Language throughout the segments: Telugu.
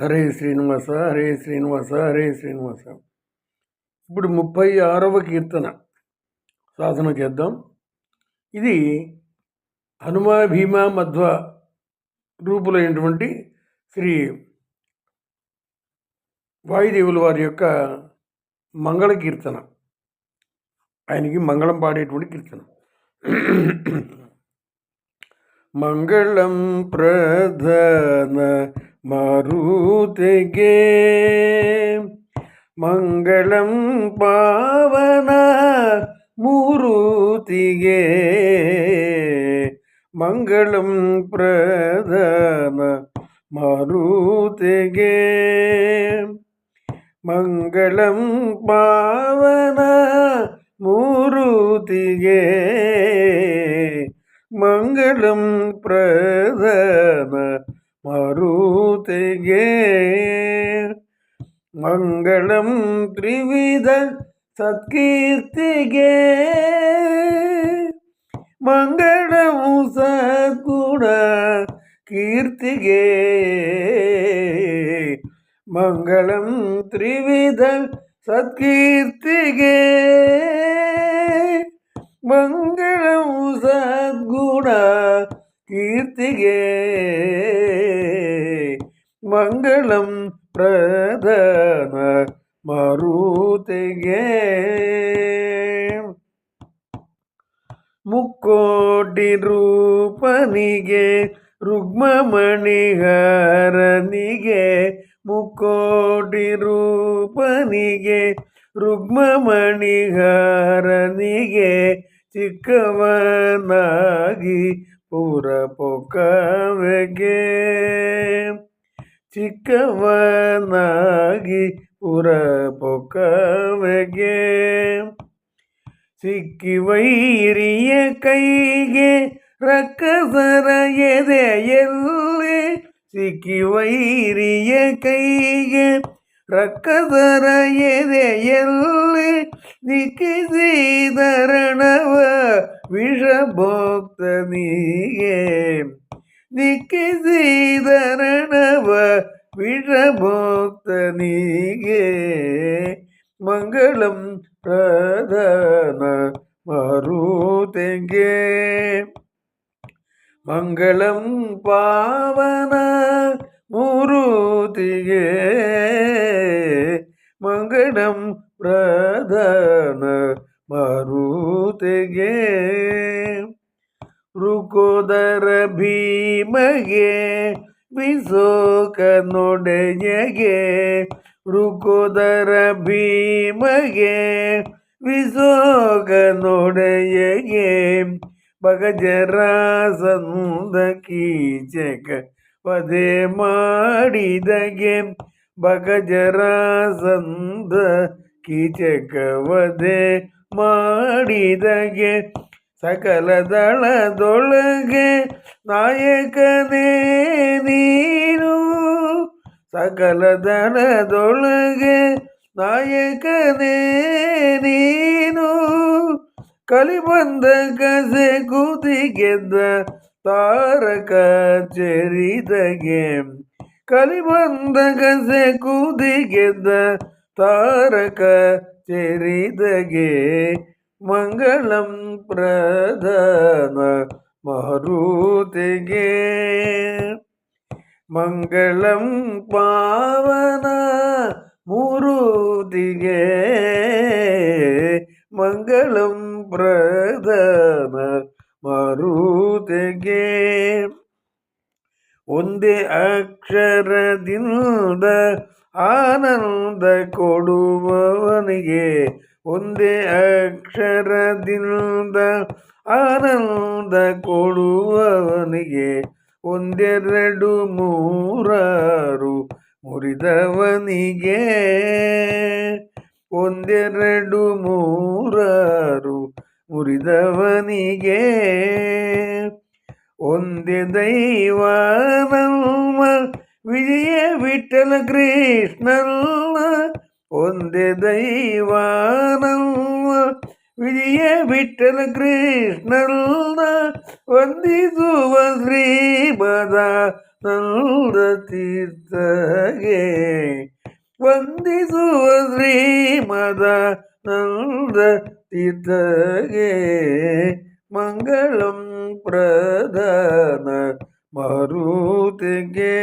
హరే శ్రీనివాస హరే శ్రీనివాస హరే శ్రీనివాస. ఇప్పుడు ముప్పై ఆరవ కీర్తన సాధన చేద్దాం. ఇది హనుమ భీమా మధ్వ రూపులైనటువంటి శ్రీ వాయుదేవుల వారి యొక్క మంగళ కీర్తన. ఆయనకి మంగళం పాడేటువంటి కీర్తన. మంగళం ప్రధాన ಮಾರುತಿಗೆ ಮಂಗಳಂ ಪಾವನ ಮೂರುತಿಗೆ ಮಂಗಳಂ ಪ್ರಧಾನ ಮಾರುತಿಗೆ ಮಂಗಳಂ ಪಾವನ ಮೂರುತಿಗೆ ಮಂಗಳಂ ಪ್ರಧಾನ மங்களம் திரிவித சத்கீர்த்திகே. மங்களம் சத்குண கீர்த்திகே. மங்களம் திரிவித சத்கீர்த்திகே. மங்களம் சத்குண கீர்த்திகே. மங்களம் பிரதம ಮಾರುತಿಗೆ ಮುಕ್ಕೋಟಿ ರೂಪನಿಗೆ ರುಗ್ಮಮಣಿಹರನಿಗೆ ಮುಕ್ಕೋಟಿ ರೂಪನಿಗೆ ರುಗ್ಮಮಣಿಹರನಿಗೆ ಚಿಕ್ಕವನಾಗಿ ಪುರ ಪೊಕ್ಕವೆಗೆ ಚಿಕ್ಕವನಾಗಿ ಪುರ ಪೊಕ್ಕವೆಗೆ ಸಿಕ್ಕಿ ವೈರಿಯ ಕೈಗೆ ರಕ್ಕಸರ ಎದೆಯಲ್ಲಿ ಸಿಕ್ಕಿ ವೈರಿಯ ಕೈಗೆ ರಕ್ಕಸರ ಎದೆಯಲ್ಲಿ ನಿಕ್ಕಿಸಿದರಣವ ವಿಷಭೋಕ್ತನಿಗೆ ದಿಕ್ಕಿಸಿದರಣವ விழபோக்தனீகே மங்களம் பிரதன மருதெங்கே. மங்களம் பாவன முருதியே மங்களம் பிரதன மருதெங்கே. ருகோதர பீமகே ವಿಸೋಕನೊಡೆಯಗೆ ರುಕೋದರ ಭೀಮಗೆ ವಿಸೋಕನೊಡೆಯಗೆ ಭಗಜರಾಸನುದ ಕೀಚಕ ವಧೆ ಮಾಡಿದಗೆ ಭಗಜರಾಸಂದ ಕೀಚಕ ವಧೆ ಮಾಡಿದಗೆ. ಸಕಲ ದಳದೊಳಗೆ ನಾಯಕನೇ ನೀನು ಸಕಲ ದಳದೊಳಗೆ ನಾಯಕನೇ ನೀನು ಕಲಿಬಂದ ಕಸೆ ಕೂತಿ ಗೆದ್ದ ತಾರಕ ಚೆರಿದಗೆ ಕಲಿಬಂದ ಕಸೆ ಕೂದಿ ಗೆದ್ದ ತಾರಕ ಚೆರಿದಗೆ ಮಂಗಳಂ ಪ್ರಧಾನ ಮಾರುತಿಗೆ ಮಂಗಳಂ ಪಾವನ ಮೂರುತಿಗೆ ಮಂಗಳಂ ಪ್ರಧಾನ ಮಾರುತಿಗೆ ಒಂದೇ ಅಕ್ಷರದಿಂದ ಆನಂದ ಕೊಡುವವನಿಗೆ ಒಂದೇ ಅಕ್ಷರದಿಂದ ಆನಂದ ಕೊಡುವವನಿಗೆ ಒಂದೆರಡು ಮೂರಾರು ಮುರಿದವನಿಗೆ ಒಂದೆರಡು ಮೂರಾರು ಮುರಿದವನಿಗೆ ಒಂದೇ ದೈವ ವಿಜಯ ವಿಠಲ ಕೃಷ್ಣಲ್ಲ ಒಂದೇ ದೈವಾನವ ವಿಜಯ ವಿಠಲ ಕೃಷ್ಣನ ವಂದಿಸುವ ಶ್ರೀಮದ ನಂದ ತೀರ್ಥಗೆ ವಂದಿಸುವ ಶ್ರೀಮದ ನಂದ ತೀರ್ಥಗೆ ಮಂಗಳಂ ಪ್ರಧಾನ ಮಾರುತಿಗೆ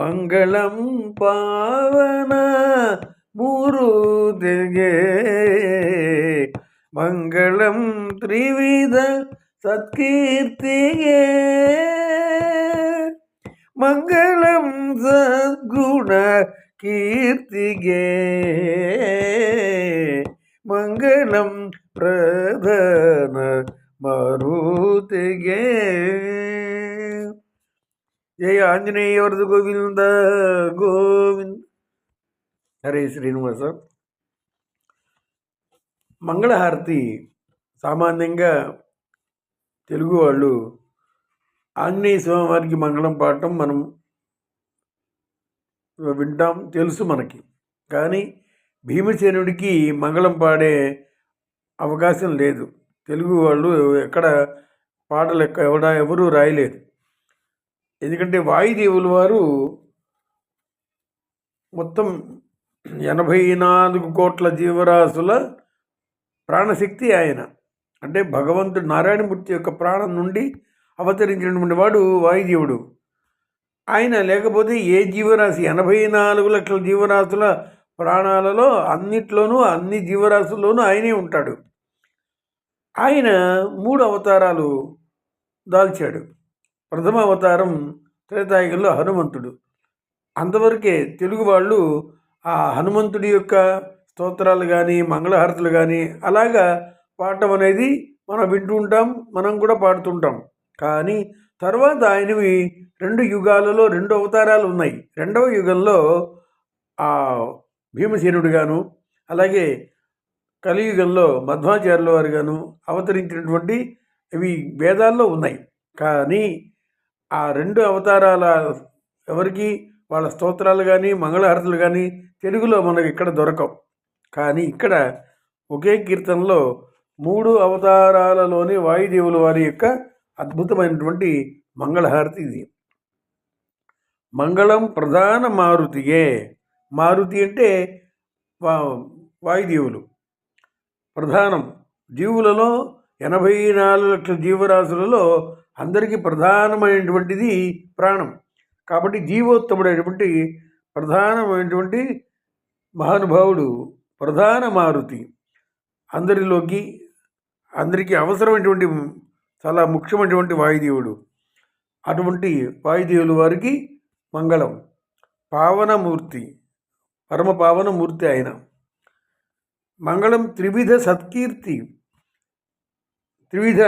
மங்களம் பாவன முருதிகே மங்களம் திரிவித சத்கீர்த்தியே. மங்களம் சத்குண கீர்த்திகே. மங்களம் பிரதன மருதிகே జయ ఆంజనేయవరద గోవింద గోవింద. హరే శ్రీనివాస. మంగళహారతి సామాన్యంగా తెలుగు వాళ్ళు ఆంజనేయ స్వామి వారికి మంగళం పాడటం మనం వింటాం తెలుసు మనకి. కానీ భీమసేనుడికి మంగళం పాడే అవకాశం లేదు. తెలుగు వాళ్ళు ఎక్కడ పాటలు ఎక్క ఎవడా ఎవరూ రాయలేదు. ఎందుకంటే వాయుదేవుల వారు మొత్తం ఎనభై నాలుగు కోట్ల జీవరాశుల ప్రాణశక్తి ఆయన. అంటే భగవంతుడు నారాయణమూర్తి యొక్క ప్రాణం నుండి అవతరించినటువంటి వాడు వాయుదేవుడు. ఆయన లేకపోతే ఏ జీవరాశి? ఎనభై నాలుగు లక్షల జీవరాశుల ప్రాణాలలో అన్నిట్లోనూ అన్ని జీవరాశుల్లోనూ ఆయనే ఉంటాడు. ఆయన మూడు అవతారాలు దాల్చాడు. ప్రథమ అవతారం త్రేతాయుగంలో హనుమంతుడు. అంతవరకే తెలుగు వాళ్ళు ఆ హనుమంతుడి యొక్క స్తోత్రాలు కానీ మంగళహారతులు కానీ అలాగా పాడటం అనేది మనం వింటూ ఉంటాం మనం కూడా పాడుతుంటాం. కానీ తర్వాత ఆయనవి రెండు యుగాలలో రెండు అవతారాలు ఉన్నాయి. రెండవ యుగంలో ఆ భీమసేనుడు గాను అలాగే కలియుగంలో మధ్వాచార్యుల వారు గాను అవతరించినటువంటి ఇవి వేదాల్లో ఉన్నాయి. కానీ ఆ రెండు అవతారాల ఎవరికి? వాళ్ళ స్తోత్రాలు కానీ మంగళహారతులు కానీ తెలుగులో మనకు ఇక్కడ దొరకవు. కానీ ఇక్కడ ఒకే కీర్తనలో మూడు అవతారాలలోని వాయుదేవుల వారి యొక్క అద్భుతమైనటువంటి మంగళహారతి ఇది. మంగళం ప్రధాన మారుతియే. మారుతి అంటే వా వాయుదేవులు. ప్రధానం జీవులలో ఎనభై నాలుగు లక్షల జీవరాశులలో అందరికీ ప్రధానమైనటువంటిది ప్రాణం. కాబట్టి జీవోత్తముడైనటువంటి ప్రధానమైనటువంటి మహానుభావుడు ప్రధాన మారుతి. అందరిలోకి అందరికీ అవసరమైనటువంటి చాలా ముఖ్యమైనటువంటి వాయుదేవుడు. అటువంటి వాయుదేవుల వారికి మంగళం. పావనమూర్తి. పరమ పావనమూర్తి ఆయన. మంగళం త్రివిధ సత్కీర్తి. త్రివిధ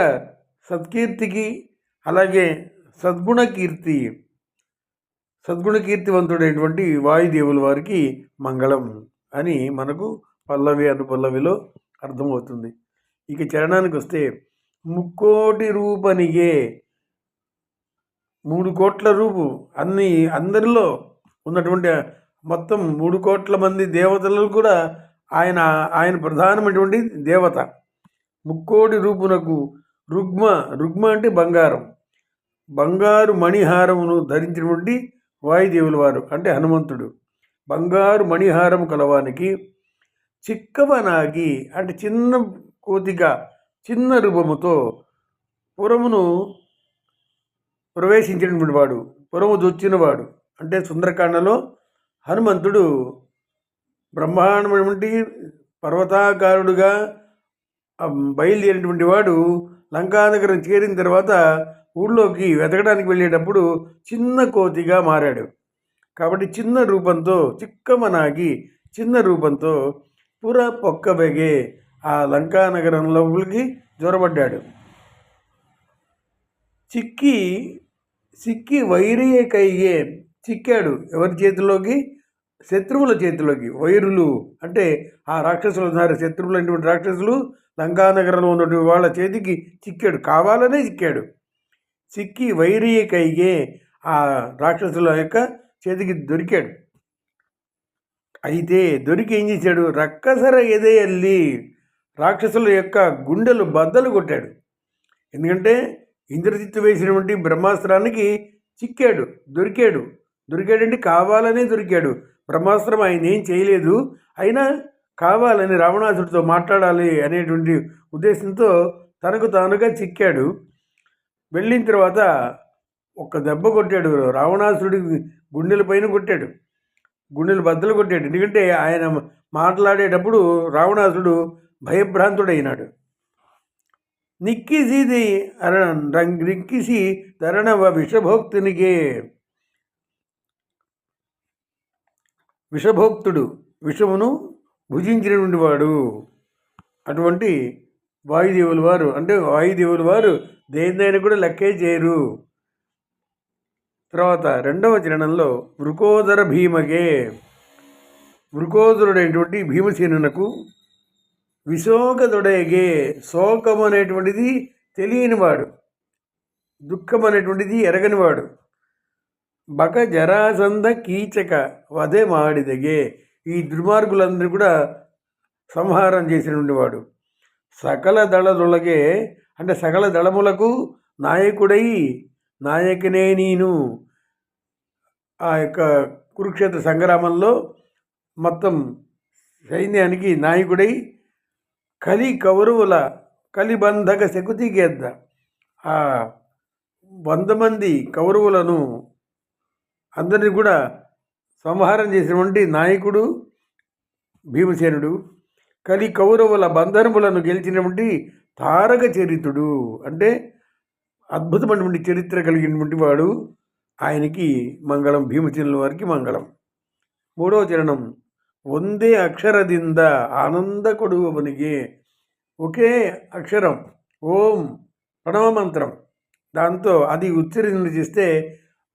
సత్కీర్తికి అలాగే సద్గుణ కీర్తి సద్గుణ కీర్తివంతుడైనటువంటి వాయుదేవుల వారికి మంగళం అని మనకు పల్లవి అనుపల్లవిలో అర్థమవుతుంది. ఇక చరణానికి వస్తే ముక్కోటి రూపనిగే మూడు కోట్ల రూపు అన్ని అందరిలో ఉన్నటువంటి మొత్తం మూడు కోట్ల మంది దేవతలు కూడా ఆయన ఆయన ప్రధానమైనటువంటి దేవత. ముక్కోటి రూపునకు రుగ్మ రుగ్మ అంటే బంగారం. బంగారు మణిహారమును ధరించినటువంటి వాయుదేవుల వారు అంటే హనుమంతుడు. బంగారు మణిహారం కలవానికి చిక్కవనాగి అంటే చిన్న కోతిగా చిన్న రూపముతో పురమును ప్రవేశించినటువంటి వాడు పురము దొచ్చినవాడు అంటే సుందరకాండలో హనుమంతుడు బ్రహ్మాండమైనటువంటి పర్వతాకారుడుగా బయలుదేరినటువంటి వాడు లంకానగరం చేరిన తర్వాత ఊళ్ళోకి వెతకడానికి వెళ్ళేటప్పుడు చిన్న కోతిగా మారాడు. కాబట్టి చిన్న రూపంతో చిక్కమనాగి చిన్న రూపంతో పుర పొక్కబెగే ఆ లంకానగరం లోపలికి జ్వరబడ్డాడు చిక్కి సిక్కి వైరియే కైగే చిక్కాడు. ఎవరి చేతిలోకి? శత్రువుల చేతిలోకి. వైరులు అంటే ఆ రాక్షసులు ఉన్నారు. శత్రువులు అనేటువంటి రాక్షసులు లంకానగరంలో ఉన్నటువంటి వాళ్ళ చేతికి చిక్కాడు. కావాలనే చిక్కాడు. చిక్కి వైరీయ కైగే ఆ రాక్షసుల యొక్క చేతికి దొరికాడు. అయితే దొరికి ఏం చేశాడు? రక్కసర ఎదేయల్లి రాక్షసుల యొక్క గుండెలు బద్దలు కొట్టాడు. ఎందుకంటే ఇంద్రజిత్తు వేసినటువంటి బ్రహ్మాస్త్రానికి చిక్కాడు దొరికాడు. దొరికాడంటే కావాలనే దొరికాడు. బ్రహ్మాస్త్రం ఆయన ఏం చేయలేదు. అయినా కావాలని రావణాసుడితో మాట్లాడాలి అనేటువంటి ఉద్దేశంతో తనకు తానుగా చిక్కాడు. వెళ్ళిన తర్వాత ఒక దెబ్బ కొట్టాడు. రావణాసుడి గుండెల పైన కొట్టాడు. గుండెలు బద్దలు కొట్టాడు. ఎందుకంటే ఆయన మాట్లాడేటప్పుడు రావణాసుడు భయభ్రాంతుడైనాడు. నిక్కిసిది రంగ్ నిక్కిసి తరణవ విషభోక్తునికే. విషభోక్తుడు విషమును భుజించినటువంటి వాడు. అటువంటి వాయుదేవుల వారు అంటే వాయుదేవుల వారు దేనిదైనా కూడా లెక్కే చేయరు. తర్వాత రెండవ చరణంలో వృకోదర భీమగే వృకోదరుడైనటువంటి భీమసేనునకు విశోకదుడయగే. శోకం అనేటువంటిది తెలియనివాడు దుఃఖం అనేటువంటిది ఎరగనివాడు బక జరాసంద కీచక వదే మాడిదగే. ఈ దుర్మార్గులందరూ కూడా సంహారం చేసినటువంటి వాడు సకల దళదులగే అంటే సకల దళములకు నాయకుడై నాయకునే నేను. ఆ యొక్క కురుక్షేత్ర సంగ్రామంలో మొత్తం సైన్యానికి నాయకుడై కలి కౌరవుల కలిబంధక శకుతిగేద్ద ఆ వంద మంది కౌరవులను అందరినీ కూడా సంహారం చేసినటువంటి నాయకుడు భీమసేనుడు కలి కౌరవుల బంధనములను గెలిచినటువంటి తారక చరిత్రుడు అంటే అద్భుతమైనటువంటి చరిత్ర కలిగినటువంటి వాడు ఆయనకి మంగళం భీమసేనుల వారికి మంగళం మూడవ చరణం ಒಂದೇ ಅಕ್ಷರದಿಂದ ಆನಂದ ಕೊಡುವವನಿಗೆ ఒకే అక్షరం ఓం ప్రణవ మంత్రం దాంతో అది ఉచ్చరణ చేస్తే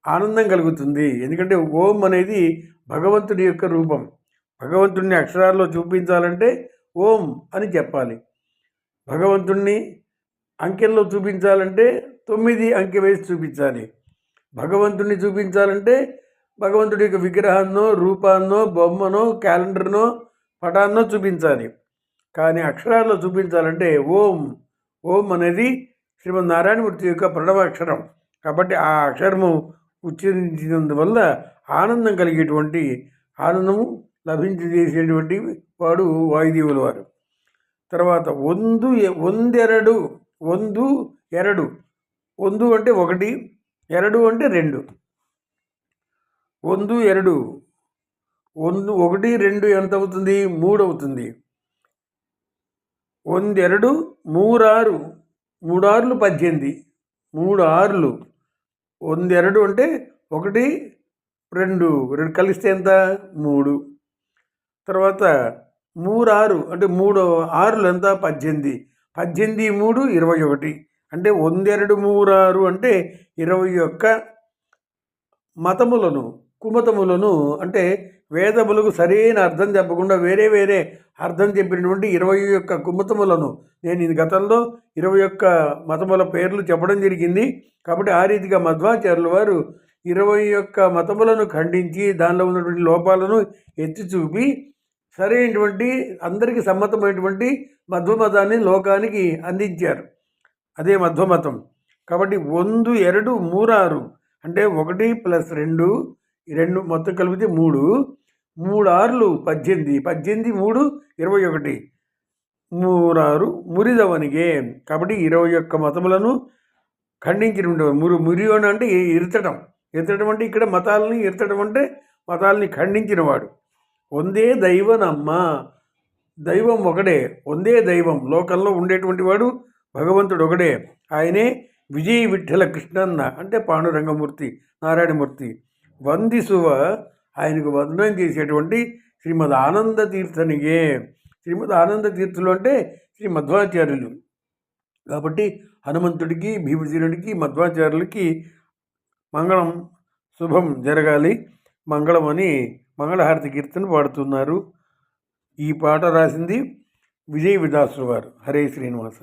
ఆనందం కలుగుతుంది. ఎందుకంటే ఓం అనేది భగవంతుడి యొక్క రూపం. భగవంతుడిని అక్షరాల్లో చూపించాలంటే ఓం అని చెప్పాలి. భగవంతుణ్ణి అంకెల్లో చూపించాలంటే తొమ్మిది అంకె వేసి చూపించాలి. భగవంతుణ్ణి చూపించాలంటే భగవంతుడి యొక్క విగ్రహాన్నో రూపాన్నో బొమ్మనో క్యాలెండర్నో పటాన్నో చూపించాలి. కానీ అక్షరాల్లో చూపించాలంటే ఓం. ఓం అనేది శ్రీమద్ నారాయణమూర్తి యొక్క ప్రణవాక్షరం కాబట్టి ఆ అక్షరము ఉచ్చరించినందువల్ల ఆనందం కలిగేటువంటి ఆనందము లభించేసేటువంటి వాడు వాయుదేవుల వారు తర్వాత వందు వందెరడు వందు ఎరడు వందు అంటే ఒకటి ఎరడు అంటే రెండు వందు ಎರಡು ಒಂದು ఒకటి రెండు ఎంత అవుతుంది మూడు అవుతుంది ಒಂದೆರಡು ಮೂರಾರು మూడార్లు పద్దెనిమిది మూడు ఆరులు వందెరడు అంటే ఒకటి రెండు. రెండు కలిస్తే ఎంత? మూడు. తర్వాత మూరారు అంటే మూడు ఆరులు ఎంత? పద్దెనిమిది. పద్దెనిమిది మూడు ఇరవై ఒకటి. అంటే వందెరడు మూరారు అంటే ఇరవై ఒక్క మతములను కుమతములను అంటే వేదములకు సరైన అర్థం చెప్పకుండా వేరే వేరే అర్థం చెప్పినటువంటి ఇరవై యొక్క కుమతములను నేను ఇది గతంలో ఇరవై ఒక్క మతముల పేర్లు చెప్పడం జరిగింది. కాబట్టి ఆ రీతిగా మధ్వాచార్యుల వారు ఇరవై యొక్క మతములను ఖండించి దానిలో ఉన్నటువంటి లోపాలను ఎత్తి చూపి సరైనటువంటి అందరికీ సమ్మతమైనటువంటి మధ్వమతాన్ని లోకానికి అందించారు. అదే మధ్వమతం. కాబట్టి వందు ఎరడు మూరారు అంటే ఒకటి ప్లస్ రెండు రెండు మొత్తం కలిపితే మూడు. మూడు ఆరులు పద్దెనిమిది. పద్దెనిమిది మూడు ఇరవై ఒకటి. మూరారు మురిదవనిగే. కాబట్టి ఇరవై ఒక్క మతములను ఖండించిన మురు మురియోన అంటే ఇరచడం ఇరచడం అంటే ఇక్కడ మతాలని ఇరచడం అంటే మతాలని ఖండించినవాడు. వందే దైవనమ్మ. దైవం ఒకడే. వందే దైవం. లోకంలో ఉండేటువంటి వాడు భగవంతుడు ఒకడే. ఆయనే విజయ విఠల కృష్ణన్న అంటే పాండురంగమూర్తి నారాయణమూర్తి. వందిసువ ఆయనకు వందనం చేసేటువంటి శ్రీమద్ ఆనంద తీర్థనిగే శ్రీమద్ ఆనంద తీర్థులు అంటే శ్రీ మధ్వాచార్యులు కాబట్టి హనుమంతుడికి భీమసేనుడికి మధ్వాచార్యులకి మంగళం శుభం జరగాలి. మంగళం అని మంగళహారతి కీర్తన పాడుతున్నారు. ఈ పాట రాసింది విజయ విదాసులు వారు. హరే శ్రీనివాస.